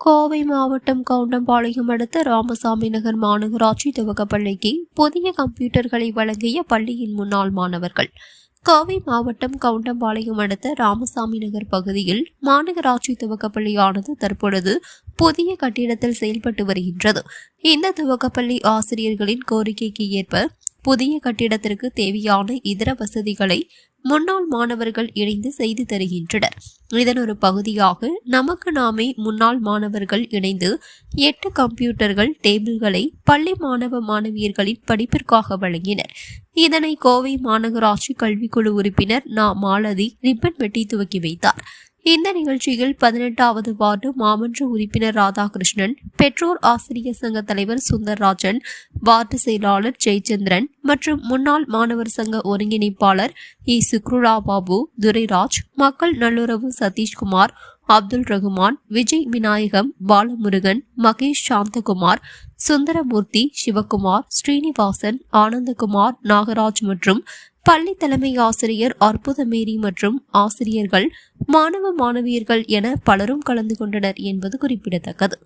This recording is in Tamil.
கோவை மாவட்டம் கவுண்டம்பாளையம் அடுத்த ராமசாமி நகர் மாநகராட்சி துவக்கப்பள்ளிக்கு புதிய கம்ப்யூட்டர்களை வழங்கிய பள்ளியின் முன்னாள் மாணவர்கள். கோவை மாவட்டம் கவுண்டம்பாளையம் அடுத்த ராமசாமி நகர் பகுதியில் மாநகராட்சி துவக்கப்பள்ளியானது தற்பொழுது புதிய கட்டிடத்தில் செயல்பட்டு வருகின்றது. இந்த துவக்கப்பள்ளி ஆசிரியர்களின் கோரிக்கைக்கு ஏற்ப புதிய கட்டிடத்திற்கு தேவையான இதர வசதிகளை முன்னாள் மாணவர்கள் இணைந்து செய்து தருகின்றனர். இதன் ஒரு பகுதியாக நமக்கு நாமே முன்னாள் மாணவர்கள் இணைந்து எட்டு கம்ப்யூட்டர்கள் டேபிள்களை பள்ளி மாணவ மாணவியர்களின் படிப்பிற்காக வழங்கினர். இதனை கோவை மாநகராட்சி கல்விக்குழு உறுப்பினர் நா. மாலதி ரிப்பன் வெட்டி துவக்கி வைத்தார். இந்த நிகழ்ச்சியில் பதினெட்டாவது வார்டு மாமன்ற உறுப்பினர் ராதாகிருஷ்ணன் பெற்றோர் ஆசிரியர் சங்க தலைவர் சுந்தர்ராஜன் வார்டு செயலாளர் ஜெயச்சந்திரன் மற்றும் முன்னாள் மாணவர் சங்க ஒருங்கிணைப்பாளர் இ. சுக்ருலா பாபு துரைராஜ் மக்கள் நல்லுறவு சதீஷ்குமார் அப்துல் ரகுமான் விஜய் விநாயகம் பாலமுருகன் மகேஷ் சாந்தகுமார் சுந்தரமூர்த்தி சிவகுமார் ஸ்ரீனிவாசன் ஆனந்தகுமார் நாகராஜ் மற்றும் பள்ளி தலைமை ஆசிரியர் அற்புதமேரி மற்றும் ஆசிரியர்கள் மாணவ மாணவியர்கள் என பலரும் கலந்து கொண்டனர் என்பது குறிப்பிடத்தக்கது.